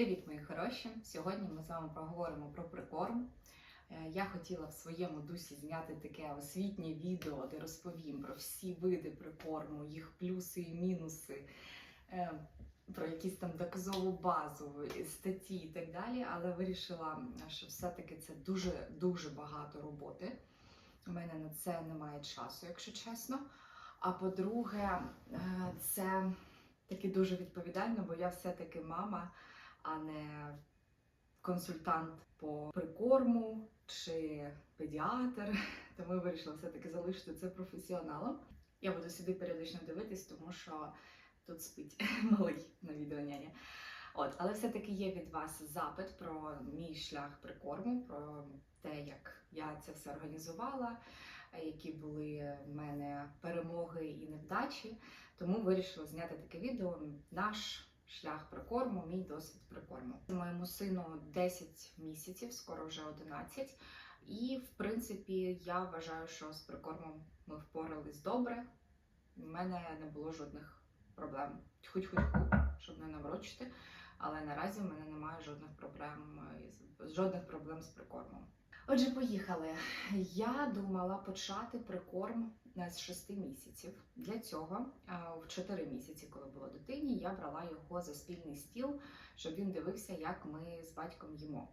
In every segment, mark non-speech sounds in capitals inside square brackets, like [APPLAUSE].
Привіт, мої хороші! Сьогодні ми з вами поговоримо про прикорм. Е, Я хотіла в своєму дусі зняти таке освітнє відео, де розповім про всі види прикорму, їх плюси і мінуси, е, про якісь там доказову базу, статті і так далі. Але вирішила, що все-таки це дуже дуже багато роботи. У мене на це немає часу, якщо чесно. А по-друге, е, це таки дуже відповідально, бо я все-таки мама а не консультант по прикорму чи педіатр. [LAUGHS] Тому я вирішила все-таки залишити це професіоналом. Я буду сюди періодично дивитись, тому що тут спить [LAUGHS] малий на відеоняні. От, але все-таки є від вас запит про мій шлях прикорму, про те, як я це все організувала, які були в мене перемоги і невдачі. Тому вирішила зняти таке відео. Наш шлях прикорму, мій досвід прикорму. Моєму сину 10 місяців, скоро вже 11. І, в принципі, я вважаю, що з прикормом ми впорались добре. У мене не було жодних проблем. Хоть-хоть, щоб не наврочити. Але наразі в мене немає жодних проблем жодних проблем з прикормом. Отже, поїхали. Я думала почати прикорм з 6 місяців. Для цього в 4 місяці, коли було дитині, я брала його за спільний стіл, щоб він дивився, як ми з батьком їмо.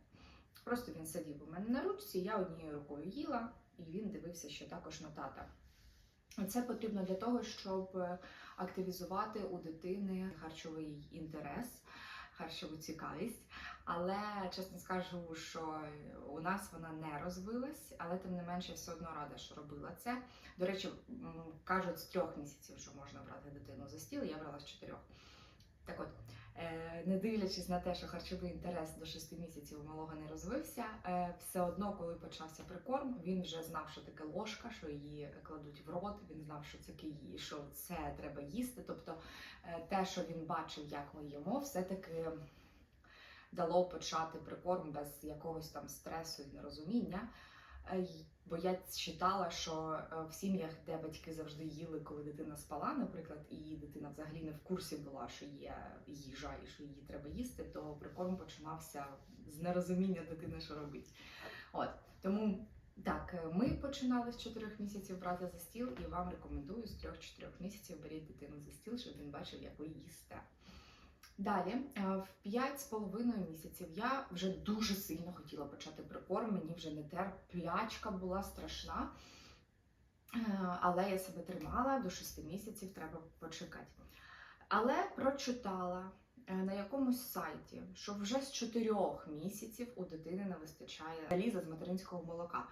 Просто він сидів у мене на ручці, я однією рукою їла, і він дивився ще також на тата. Це потрібно для того, щоб активізувати у дитини харчовий інтерес, харчову цікавість. Але чесно скажу, що у нас вона не розвилась, але тим не менше все одно рада, що робила це. До речі, кажуть, з трьох місяців що можна брати дитину за стіл, я брала з чотирьох. Так от, не дивлячись на те, що харчовий інтерес до 6 місяців у малого не розвився, все одно, коли почався прикорм, він вже знав, що таке ложка, що її кладуть в рот. Він знав, що це її, що це треба їсти. Тобто те, що він бачив, як ми їмо, все-таки дало почати прикорм без якогось там стресу і нерозуміння. Бо я читала, що в сім'ях, де батьки завжди їли, коли дитина спала, наприклад, і дитина взагалі не в курсі була, що є їжа і що її треба їсти, то прикорм починався з нерозуміння дитини, що робить. От тому так, ми починали з 4 місяців брати за стіл, і вам рекомендую з 3-4 місяців беріть дитину за стіл, щоб він бачив, як ви їсте. Далі, в 5,5 місяців я вже дуже сильно хотіла почати прикорм, мені вже не терплячка була страшна. Але я себе тримала до 6 місяців, треба почекати. Але прочитала на якомусь сайті, що вже з 4 місяців у дитини не вистачає заліза з материнського молока.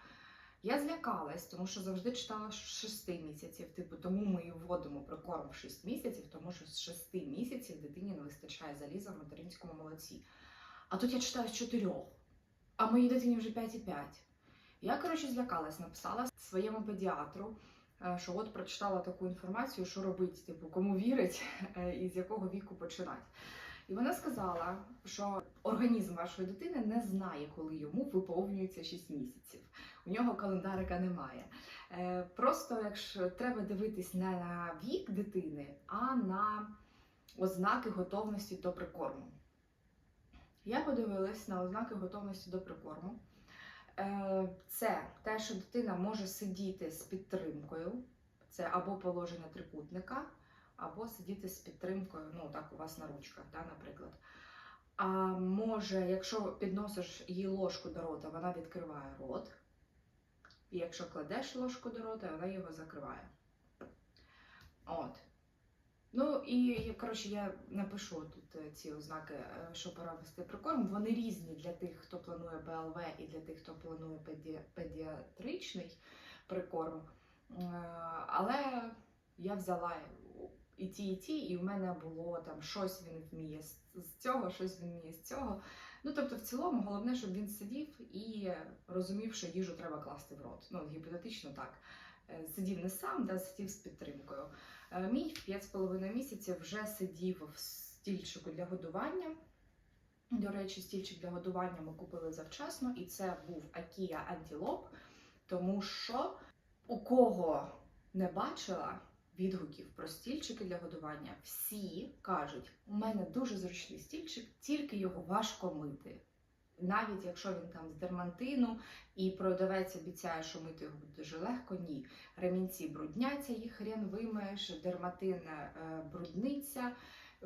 Я злякалась, тому що завжди читала 6 місяців. Типу, тому ми і вводимо прикорм в 6 місяців, тому що з 6 місяців дитині не вистачає заліза в материнському молоці. А тут я читаю з 4, а моїй дитині вже 5,5. Я, коротше, злякалась, написала своєму педіатру, що от прочитала таку інформацію, що робить, типу, кому вірить і з якого віку починати. І вона сказала, що організм вашої дитини не знає, коли йому виповнюється 6 місяців. У нього календарика немає. Просто якщо треба дивитись не на вік дитини, а на ознаки готовності до прикорму. Я подивилась на ознаки готовності до прикорму. Це те, що дитина може сидіти з підтримкою, це або положення трикутника або сидіти з підтримкою, ну так у вас на ручках, да, наприклад. А може, якщо підносиш їй ложку до рота, вона відкриває рот. І якщо кладеш ложку до рота, вона його закриває. От. Ну і, коротше, я напишу тут ці ознаки, що пора вести прикорм. Вони різні для тих, хто планує БЛВ, і для тих, хто планує педі... педіатричний прикорм. Але я взяла і ті, і ті, і в мене було там щось він вміє з цього, щось він вміє з цього. Ну, тобто, в цілому, головне, щоб він сидів і розумів, що їжу треба класти в рот. Ну, гіпотетично так. Сидів не сам, да, сидів з підтримкою. Мій в 5,5 місяців вже сидів в стільчику для годування. До речі, стільчик для годування ми купили завчасно, і це був Акія Антілоп, тому що у кого не бачила, відгуків про стільчики для годування, всі кажуть, у мене дуже зручний стільчик, тільки його важко мити. Навіть якщо він там з дермантину і продавець обіцяє, що мити його дуже легко, ні. Ремінці брудняться, їх хрен вимаєш, дерматин е, брудниться,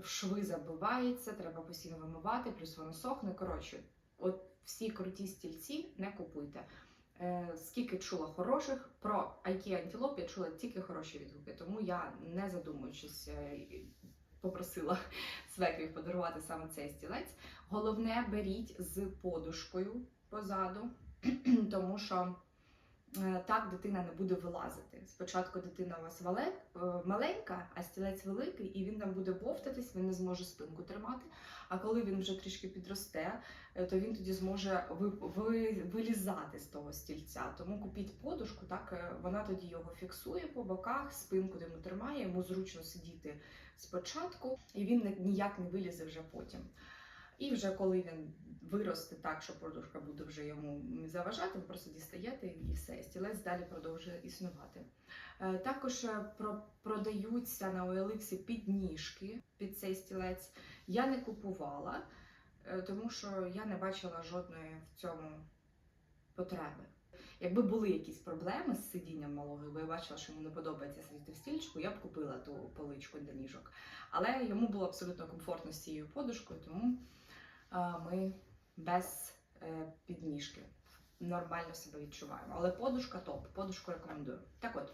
шви забивається, треба постійно вимивати, плюс воно сохне. Коротше, от всі круті стільці не купуйте. Е, Скільки чула хороших про IKEA Antelope я чула тільки хороші відгуки, тому я не задумуючись е, попросила [LAUGHS] свекрів подарувати саме цей стілець. Головне, беріть з подушкою позаду, [CLEARS THROAT] тому що так дитина не буде вилазити. Спочатку дитина у вас е, маленька, а стілець великий, і він там буде бовтатись, він не зможе спинку тримати. А коли він вже трішки підросте, е, то він тоді зможе ви, ви, вилізати з того стільця. Тому купіть подушку, так е, вона тоді його фіксує по боках, спинку йому тримає, йому зручно сидіти спочатку, і він ніяк не вилізе вже потім. І вже коли він виросте так, що подушка буде вже йому заважати, ви просто дістаєте і все, стілець далі продовжує існувати. Е, Також е, про- продаються на OLX підніжки під цей стілець. Я не купувала, е, тому що я не бачила жодної в цьому потреби. Якби були якісь проблеми з сидінням малого, і я бачила, що йому не подобається сидіти в стільчику, я б купила ту поличку для ніжок. Але йому було абсолютно комфортно з цією подушкою, тому ми без е, підніжки нормально себе відчуваємо. Але подушка топ, подушку рекомендую. Так от.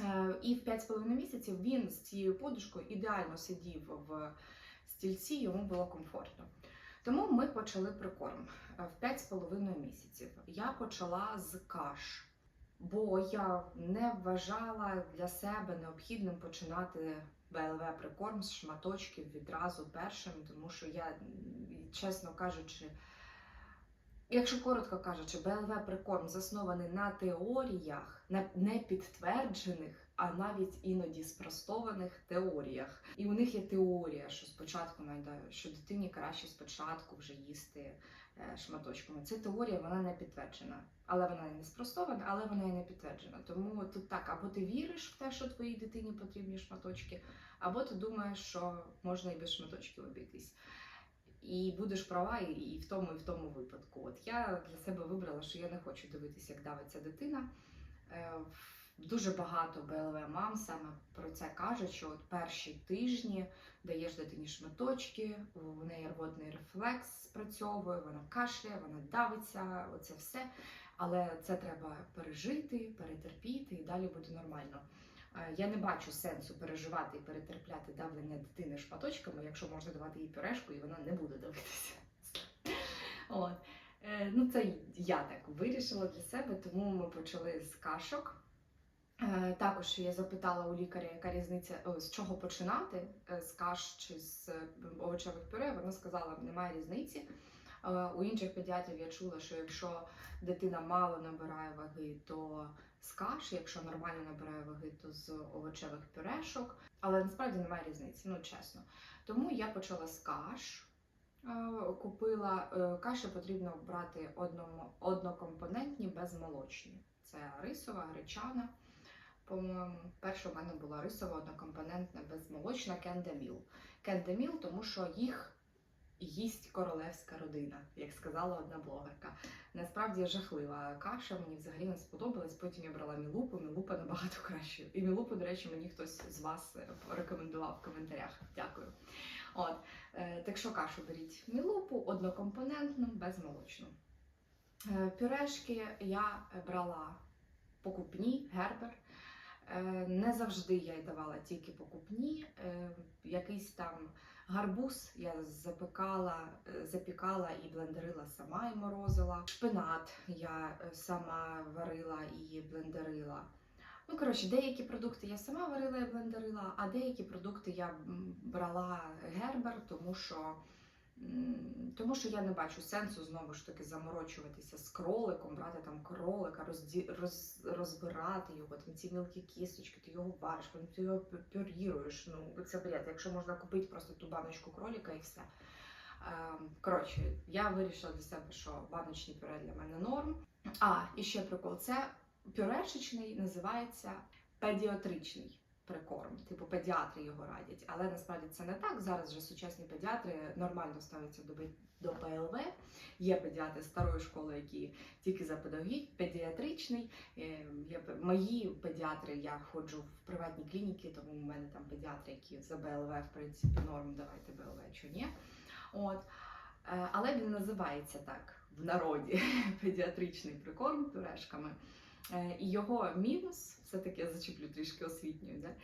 е, І в 5,5 місяців він з цією подушкою ідеально сидів в стільці, йому було комфортно. Тому ми почали прикорм Е, в 5,5 місяців. Я почала з каш, бо я не вважала для себе необхідним починати БЛВ прикорм з шматочків відразу першим, тому що я, чесно кажучи, якщо коротко кажучи, БЛВ прикорм заснований на теоріях, на непідтверджених, а навіть іноді спростованих теоріях. І у них є теорія, що спочатку найда, що дитині краще спочатку вже їсти шматочками. Це теорія, вона не підтверджена. Але вона не спростована, але вона і не підтверджена. Тому тут так, або ти віриш в те, що твоїй дитині потрібні шматочки, або ти думаєш, що можна і без шматочків обійтись. І будеш права і, в тому, і в тому випадку. От я для себе вибрала, що я не хочу дивитися, як давиться дитина. Дуже багато БЛВ мам саме про це кажуть, що от перші тижні даєш дитині шматочки, у неї рвотний рефлекс спрацьовує, вона кашляє, вона давиться, оце все. Але це треба пережити, перетерпіти і далі буде нормально. Е, Я не бачу сенсу переживати і перетерпляти давлення дитини шматочками, якщо можна давати їй пюрешку, і вона не буде давитися. От. Е, Ну, це я так вирішила для себе, тому ми почали з кашок. Е, Також я запитала у лікаря, яка різниця о, з чого починати е, з каш чи з е, овочевих пюре. Вона сказала, немає різниці. Е, У інших педіатрів я чула, що якщо дитина мало набирає ваги, то з каш, якщо нормально набирає ваги, то з овочевих пюрешок. Але насправді немає різниці, ну чесно. Тому я почала з каш. Е, Купила е, каші потрібно брати одномо- однокомпонентні безмолочні. Це рисова, гречана. По-моєму, перша в мене була рисова однокомпонентна безмолочна кендеміл. Кендеміл, тому що їх їсть королевська родина, як сказала одна блогерка. Насправді жахлива каша, мені взагалі не сподобалась. Потім я брала мілупу, мілупа набагато краще. І мілупу, до речі, мені хтось з вас порекомендував в коментарях. Дякую. От, е, так що кашу беріть мілупу, однокомпонентну, безмолочну. Е, пюрешки я брала покупні, гербер. Е, Не завжди я й давала тільки покупні. Е, Якийсь там гарбуз я запекала, е, запікала і блендерила сама і морозила. Шпинат я сама варила і блендерила. Ну, коротше, деякі продукти я сама варила і блендерила, а деякі продукти я брала гербер, тому що, тому що я не бачу сенсу знову ж таки заморочуватися з кроликом, брати там кролика, розді, роз, розбирати його, там ці мілкі кісточки, ти його вариш, ти його пюріруєш. Ну, це бред. Якщо можна купити просто ту баночку кролика і все. Ем, Коротше, я вирішила для себе, що баночні пюре для мене норм. А, і ще прикол, це пюрешечний називається педіатричний. Прикорм. Типу педіатри його радять. Але насправді це не так. Зараз вже сучасні педіатри нормально ставляться до, до ПЛВ. Є педіатри старої школи, які тільки за педагогік, педіатричний. Є мої педіатри, я ходжу в приватні клініки, тому у мене там педіатри, які за БЛВ, в принципі, норм, давайте БЛВ, що ні. От. Е, Але він називається так в народі [LAUGHS] педіатричний прикорм пюрешками. Е, І його мінус, все-таки я зачеплю трішки освітньою, да?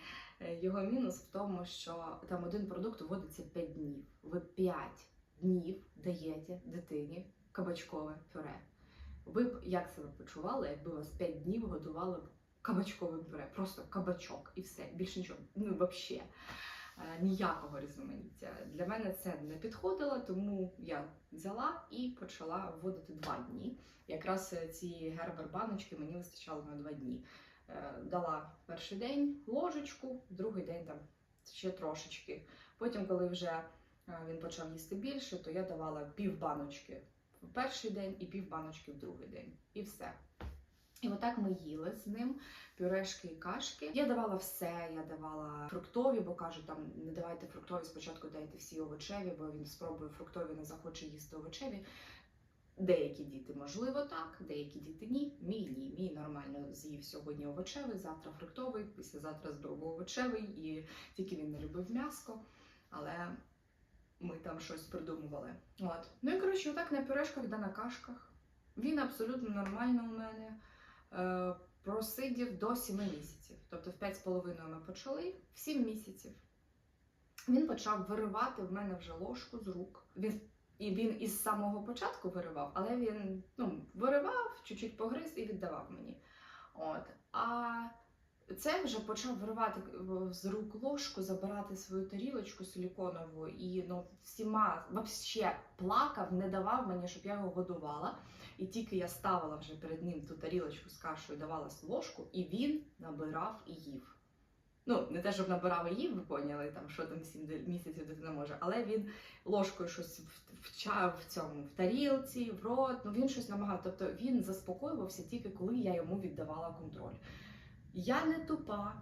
Е, його мінус в тому, що там один продукт вводиться 5 днів. Ви 5 днів даєте дитині кабачкове пюре. Ви б як себе почували, якби вас 5 днів годували кабачковим пюре? Просто кабачок і все, більше нічого. Ну, взагалі. Ніякого різноманіття. Для мене це не підходило, тому я взяла і почала вводити два дні. Якраз е, ці гербер-баночки мені вистачало на два дні. Е, Дала перший день ложечку, другий день там ще трошечки. Потім, коли вже е, він почав їсти більше, то я давала пів баночки в перший день і пів баночки в другий день. І все. І отак ми їли з ним пюрешки і кашки. Я давала все, я давала фруктові, бо кажу, там не давайте фруктові, спочатку дайте всі овочеві, бо він спробує фруктові, не захоче їсти овочеві. Деякі діти, можливо, так, деякі діти ні. Мій ні. Мій нормально з'їв сьогодні овочевий, завтра фруктовий, післязавтра знову овочевий, і тільки він не любив м'яско, але ми там щось придумували. От. Ну і коротше, отак на пюрешках да на кашках. Він абсолютно нормально у мене. Е, просидів до 7 місяців. Тобто в 5,5 ми почали, в 7 місяців. Він почав виривати в мене вже ложку з рук. Він і він із самого початку виривав, але він ну, виривав, чуть-чуть погриз і віддавав мені. От. А це вже почав виривати з рук ложку, забирати свою тарілочку силіконову і ну, всіма вообще плакав, не давав мені, щоб я його годувала. І тільки я ставила вже перед ним ту тарілочку з кашею, давала ложку, і він набирав і їв. Ну, не те, щоб набирав їв, ви поняли, там, що там 7 місяців дитина може, але він ложкою щось в, в, ча- в цьому в тарілці, в рот, ну він щось намагав. Тобто він заспокоювався тільки коли я йому віддавала контроль. Я не тупа.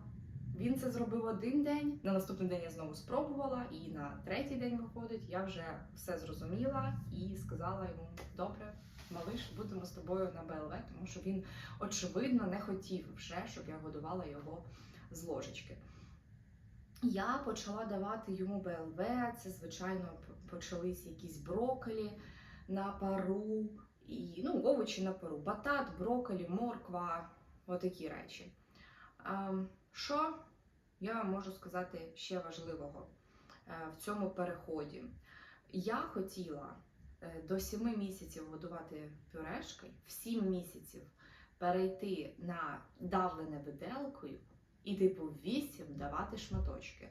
Він це зробив один день. На наступний день я знову спробувала, і на третій день виходить, я вже все зрозуміла і сказала йому: добре, малиш, будемо з тобою на БЛВ, тому що він очевидно не хотів вже, щоб я годувала його з ложечки. Я почала давати йому БЛВ. Це, звичайно, п- почались якісь брокколі на пару, і ну, овочі на пару, батат, брокколі, морква, отакі речі. Ем, Що я можу сказати ще важливого е, в цьому переході? Я хотіла е, до 7 місяців годувати пюрешки, в 7 місяців перейти на давлене виделкою і типу в 8 давати шматочки.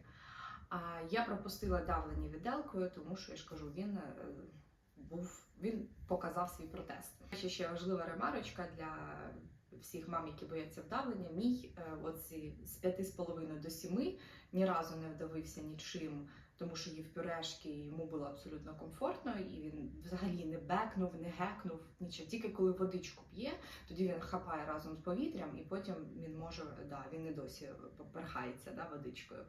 А я пропустила давлені відделкою, тому що я ж кажу, він е, був він показав свій протест. Ще важлива ремарочка для всіх мам, які бояться вдавлення. Мій оці от зі- з 5,5 до 7 ні разу не вдавився нічим, тому що їв пюрешки, і йому було абсолютно комфортно, і він взагалі не бекнув, не гекнув, нічого. Тільки коли водичку п'є, тоді він хапає разом з повітрям, і потім він може, да, він не досі поперхається да, водичкою.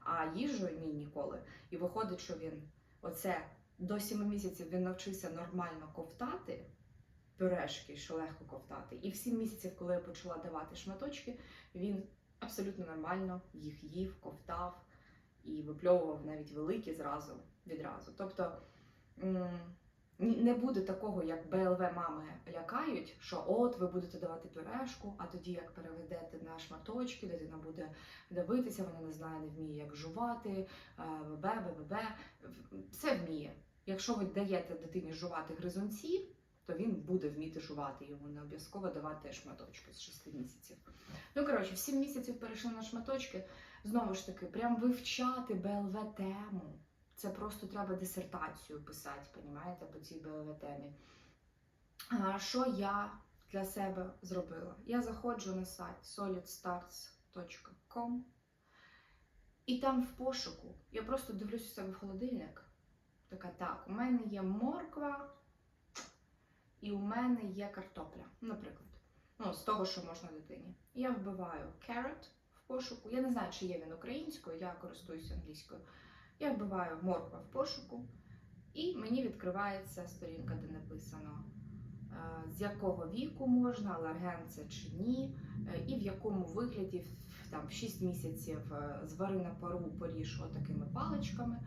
А їжею ні ніколи. І виходить, що він оце до 7 місяців він навчився нормально ковтати пюрешки, що легко ковтати. І в 7 місяців, коли я почала давати шматочки, він абсолютно нормально їх їв, ковтав і випльовував навіть великі зразу відразу. Тобто не буде такого, як БЛВ мами лякають, що от ви будете давати пюрешку, а тоді як переведете на шматочки, дитина буде дивитися, вона не знає, не вміє як жувати, е, ВБ, все вміє. Якщо ви даєте дитині жувати гризунці, то він буде вміти жувати. Йому не обов'язково давати шматочки з 6 місяців. Ну коротше, в 7 місяців перейшли на шматочки. Знову ж таки, прям вивчати БЛВ тему. Це просто треба дисертацію писати, понімаєте, по цій БЛВ темі. А, що я для себе зробила? Я заходжу на сайт solidstarts.com і там в пошуку я просто дивлюсь у себе в холодильник. Така, так, у мене є морква і у мене є картопля, наприклад. Ну, з того, що можна дитині. Я вбиваю carrot пошуку. Я не знаю, чи є він українською, я користуюся англійською. Я вбиваю морква в пошуку, і мені відкривається сторінка, де написано, е, з якого віку можна, алерген це чи ні, е, і в якому вигляді там, в 6 місяців е, звари на пару поріж отакими паличками,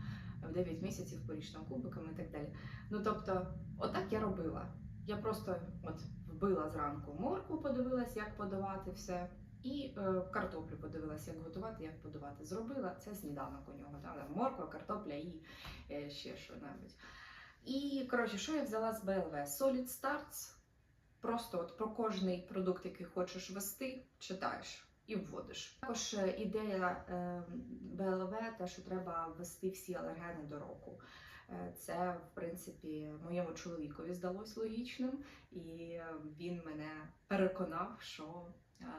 в 9 місяців поріж там кубиками і так далі. Ну тобто, отак я робила. Я просто от вбила зранку моркву, подивилась, як подавати все. І е, картоплю подивилася, як готувати, як подавати. Зробила це сніданок у нього. Там морква, картопля і е, ще що-небудь. І коротше, що я взяла з БЛВ? Solid Starts. Просто от про кожний продукт, який хочеш вести, читаєш і вводиш. Також е, ідея е, БЛВ, те, що треба ввести всі алергени до року. Е, Це, в принципі, моєму чоловікові здалось логічним, і е, він мене переконав, що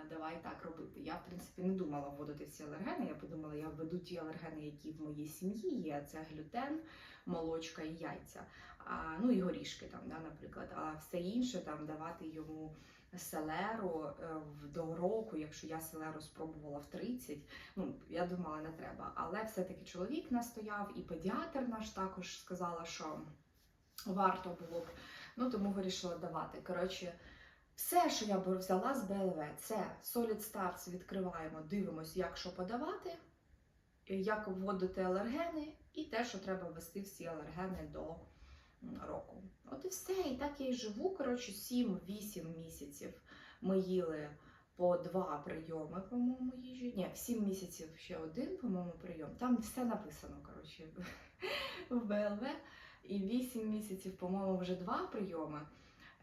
давай так робити. Я, в принципі, не думала вводити всі алергени. Я подумала, я введу ті алергени, які в моїй сім'ї є. Це глютен, молочка і яйця. А, ну і горішки там, да, наприклад. А все інше там давати йому селеру е, до року, якщо я селеру спробувала в 30, ну я думала, не треба. Але все-таки чоловік настояв, і педіатр наш також сказала, що варто було б. Ну тому вирішила давати. Коротше, все, що я взяла з БЛВ, це Solid Starts відкриваємо, дивимося, як що подавати, як вводити алергени, і те, що треба ввести всі алергени до року. От і все. І так я і живу. Коротше, 7-8 місяців ми їли по два прийоми, по-моєму, їжі. Ні, в 7 місяців ще один, по-моєму, прийом. Там все написано, коротше, [LAUGHS] в БЛВ. І 8 місяців, по-моєму, вже два прийоми.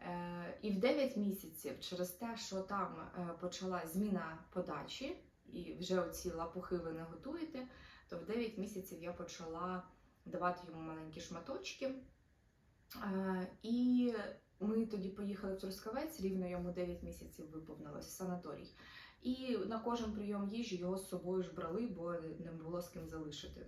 Е, І в 9 місяців через те, що там е, почала зміна подачі, і вже оці лапухи ви не готуєте, то в 9 місяців я почала давати йому маленькі шматочки. Е, І ми тоді поїхали в Трускавець, рівно йому 9 місяців виповнилось в санаторій. І на кожен прийом їжі його з собою ж брали, бо не було з ким залишити.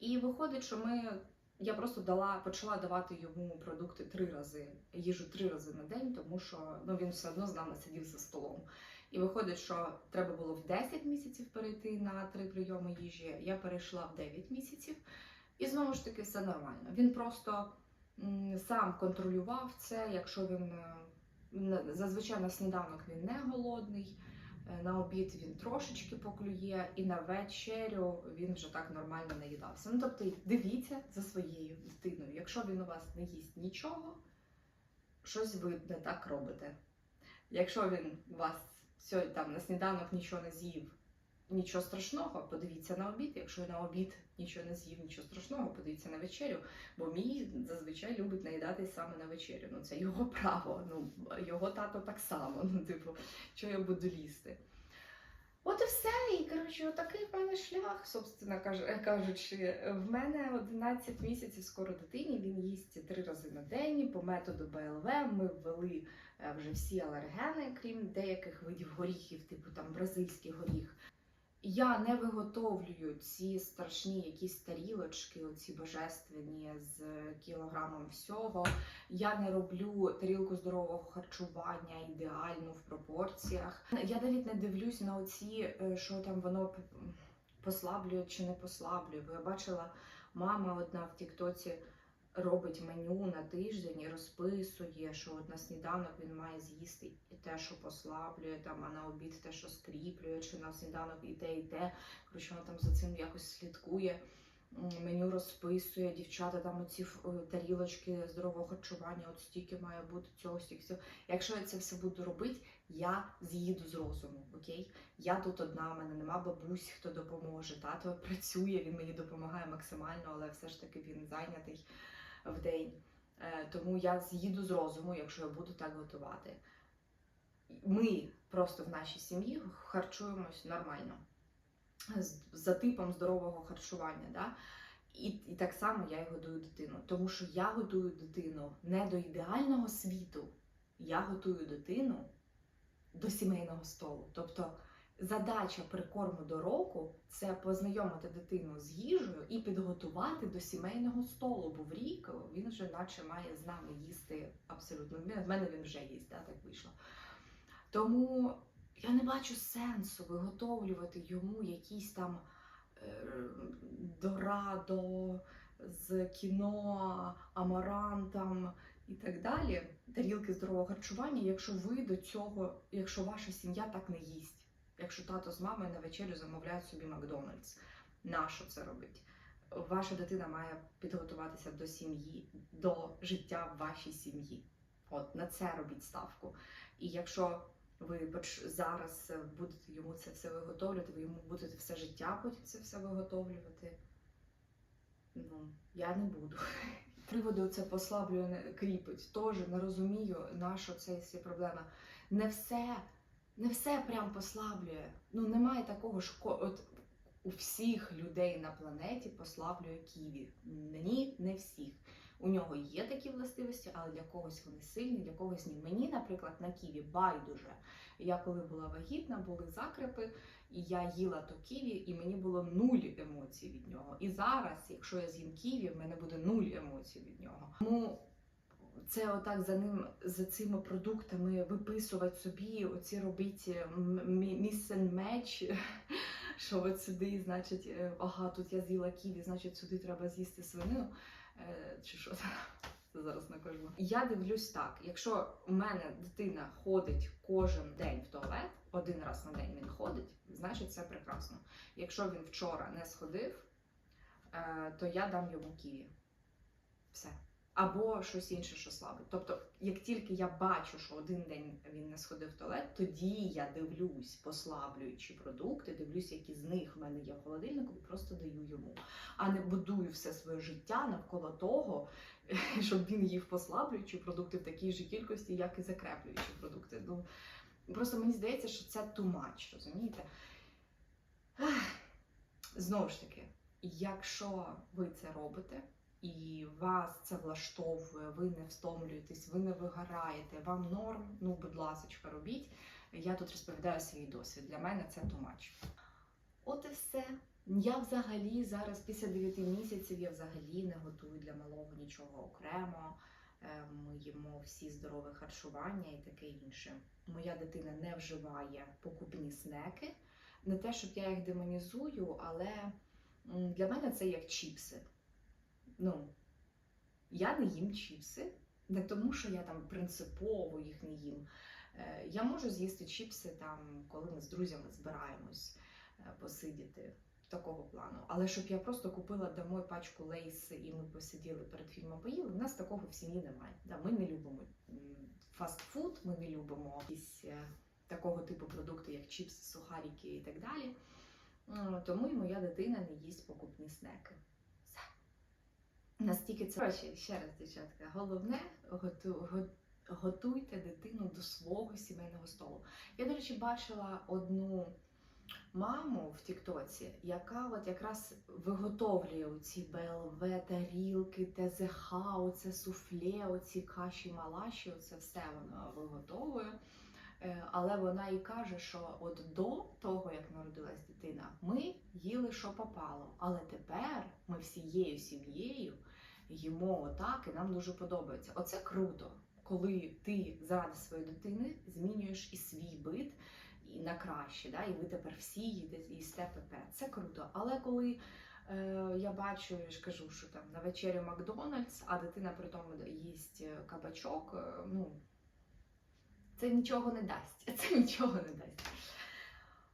І виходить, що ми. Я просто дала, почала давати йому продукти три рази, їжу три рази на день, тому що ну, він все одно з нами сидів за столом. І виходить, що треба було в 10 місяців перейти на три прийоми їжі. Я перейшла в 9 місяців, і знову ж таки все нормально. Він просто сам контролював це. Якщо він е, зазвичай на сніданок він не голодний, на обід він трошечки поклює, і на вечерю він вже так нормально наїдався. Ну тобто дивіться за своєю дитиною. Якщо він у вас не їсть нічого, щось ви не так робите. Якщо він у вас сьогодні там на сніданок нічого не з'їв, нічого страшного, подивіться на обід. Якщо на обід нічого не з'їв, нічого страшного, подивіться на вечерю. Бо мій зазвичай любить наїдатись саме на вечерю. Ну це його [LAUGHS] право. Ну його тато так само. Ну, типу, що я буду лізти. От і все. І коротше, отакий мене шлях, собственно кажучи. В мене 11 місяців скоро дитині. Він їсть три рази на день по методу БЛВ. Ми ввели е, вже всі алергени, крім деяких видів горіхів, типу там бразильський горіх. Я не виготовлюю ці страшні якісь тарілочки, оці божественні з кілограмом всього. Я не роблю тарілку здорового харчування ідеальну в пропорціях. Я навіть не дивлюсь на оці, е, що там воно послаблює чи не послаблює. Бо я бачила, мама одна в Тіктоці робить меню на тиждень і розписує, що от на сніданок він має з'їсти і те, що послаблює, там, а на обід те, що скріплює, чи на сніданок і те, і те. Коротше, вона там за цим якось слідкує. Меню розписує, дівчата там оці е, тарілочки здорового харчування, от стільки має бути цього, стільки цього. Якщо я це все буду робити, я з'їду з розуму, окей? Я тут одна, в мене нема бабусь, хто допоможе. Тато працює, він мені допомагає максимально, але все ж таки він зайнятий в день. Е, Тому я з'їду з розуму, якщо я буду так готувати. Ми просто в нашій сім'ї харчуємось нормально, за типом здорового харчування. Да? І, і так само я й годую дитину. Тому що я годую дитину не до ідеального світу, я готую дитину до сімейного столу. Тобто задача прикорму до року це познайомити дитину з їжею і підготувати до сімейного столу. Бо в рік він вже наче має з нами їсти абсолютно. В мене він вже їсть, так вийшло. Тому Я не бачу сенсу виготовлювати йому якісь там е, дорадо з кіно, амарантом і так далі, тарілки здорового харчування, якщо ви до цього, якщо ваша сім'я так не їсть, якщо тато з мамою на вечерю замовляють собі Макдональдс, нащо це робить? Ваша дитина має підготуватися до сім'ї, до життя вашій сім'ї. От на це робіть ставку. І якщо ви зараз будете йому це все виготовлювати, ви йому будете все життя потім це все виготовлювати. Ну, я не буду. Приводу це послаблює, кріпить. Теж не розумію, на що це всі проблема. Не все, не все прям послаблює. Ну, немає такого ж от у всіх людей на планеті послаблює ківі. Ні, не всіх. У нього є такі властивості, але для когось вони сильні, для когось ні. Мені, наприклад, на ківі байдуже. Я коли була вагітна, були закрепи, і я їла то ківі, і мені було нуль емоцій від нього. І зараз, якщо я з'їм ківі, в мене буде нуль емоцій від нього. Тому це отак за ним, за цими продуктами виписувати собі, оці робити місцен меч. [LAUGHS] Що от сюди, значить, е, ага, тут я з'їла ківі, значить сюди треба з'їсти свинину. Е, чи що [LAUGHS] це? Зараз накажу. Я дивлюсь так: якщо у мене дитина ходить кожен день в туалет, один раз на день він ходить, значить це прекрасно. Якщо він вчора не сходив, е, то я дам йому ківі. Все. Або щось інше, що слабить. Тобто, як тільки я бачу, що один день він не сходив в туалет, тоді я дивлюсь послаблюючі продукти, дивлюсь, які з них в мене є в холодильнику, і просто даю йому. А не будую все своє життя навколо того, [LAUGHS] щоб він їв послаблюючі продукти в такій же кількості, як і закреплюючі продукти. Ну, просто мені здається, що це much, розумієте? Знову ж таки, якщо ви це робите, і вас це влаштовує, ви не втомлюєтесь, ви не вигораєте, вам норм, ну, будь ласка, робіть. Я тут розповідаю свій досвід. Для мене це much. От і все. Я взагалі зараз, після 9 місяців, я взагалі не готую для малого нічого окремо. Е, Ми їмо всі здорове харчування і таке інше. Моя дитина не вживає покупні снеки. Не те, щоб я їх демонізую, але для мене це як чіпси. Ну, я не їм чіпси, не тому, що я там принципово їх не їм. Е, Я можу з'їсти чіпси там, коли ми з друзями збираємось е, посидіти такого плану. Але щоб я просто купила домой пачку лейс і ми посиділи перед фільмом поїли, у нас такого в сім'ї немає. Ми не любимо фастфуд, ми не любимо якісь е, такого типу продукти, як чіпси, сухарики і так далі. Тому і моя дитина не їсть покупні снеки. Настільки це Коротше, ще раз, дівчатка, головне готу, готуйте дитину до свого сімейного столу. Я, до речі, бачила одну маму в Тіктоці, яка от якраз виготовлює оці БЛВ, тарілки, ТЗХ, оце суфле, оці каші малаші, оце все вона виготовує. Е, Але вона і каже, що от до того, як народилась дитина, ми їли, що попало. Але тепер ми всією сім'єю їмо отак, і нам дуже подобається. Оце круто, коли ти заради своєї дитини змінюєш і свій бит і на краще, да? і ви тепер всі їдете їсте ПП. Це круто. Але коли е, я бачу, я ж кажу, що там на вечерю Макдональдс, а дитина при тому їсть е, кабачок, е, ну це нічого не дасть. [LAUGHS] Це нічого не дасть.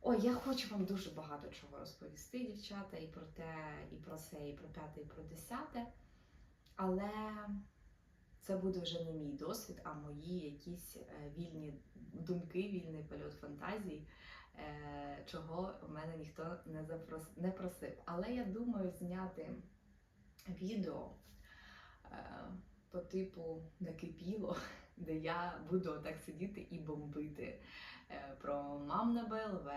Ой, я хочу вам дуже багато чого розповісти, дівчата, і про те, і про це, і про п'яте, і про десяте. Але це буде вже не мій досвід, а мої якісь е, вільні думки, вільний польот фантазії, е, чого в мене ніхто не запрос... не просив. Але я думаю зняти відео е, по типу накипіло, [LAUGHS] де я буду отак сидіти і бомбити про мам на БЛВ,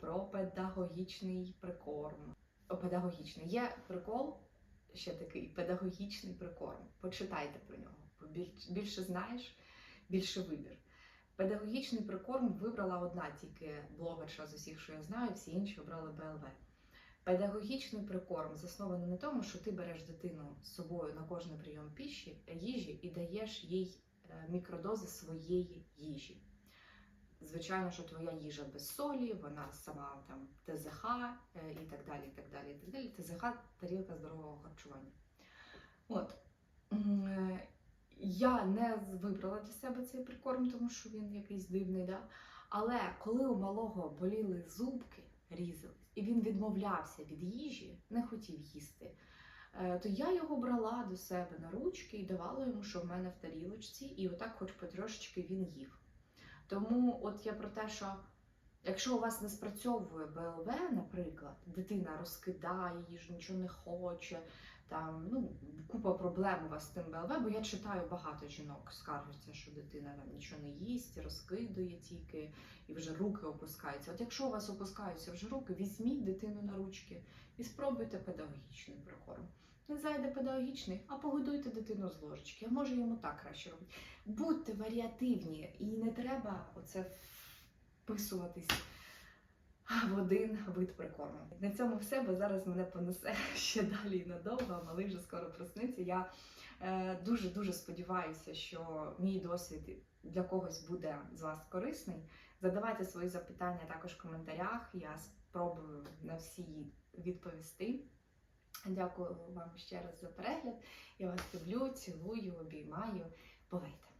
про педагогічний прикорм. О, педагогічний. Є прикол ще такий педагогічний прикорм. Почитайте про нього. Бо біль- Більше знаєш, більше вибір. Педагогічний прикорм вибрала одна тільки блогерша з усіх, що я знаю, всі інші обрали БЛВ. Педагогічний прикорм заснований на тому, що ти береш дитину з собою на кожний прийом піші, їжі і даєш їй е, мікродози своєї їжі. Звичайно, що твоя їжа без солі, вона сама там ТЗХ е, і так далі. і так далі, і так далі. ТЗХ тарілка здорового харчування. От. Е, Я не вибрала для себе цей прикорм, тому що він якийсь дивний, да? але коли у малого боліли зубки, різались, і він відмовлявся від їжі, не хотів їсти, е, то я його брала до себе на ручки і давала йому, що в мене в тарілочці, і отак, хоч потрошечки він їв. Тому, от я про те, що якщо у вас не спрацьовує БЛВ, наприклад, дитина розкидає їжу, нічого не хоче, там ну купа проблем у вас з тим БЛВ, бо я читаю багато жінок, скаржаться, що дитина там нічого не їсть, розкидує тільки і вже руки опускаються. От якщо у вас опускаються вже руки, візьміть дитину на ручки і спробуйте педагогічний прикорм. Не зайде педагогічний, а погодуйте дитину з ложечки. А може йому так краще робити. Будьте варіативні і не треба оце вписуватись в один вид прикорму. На цьому все, бо зараз мене понесе [LAUGHS] ще далі надовго, а малий вже скоро проснеться. Я е, дуже дуже сподіваюся, що мій досвід для когось буде з вас корисний. Задавайте свої запитання також в коментарях. Я спробую на всі відповісти. Дякую вам ще раз за перегляд. Я вас люблю, цілую, обіймаю. Бувайте!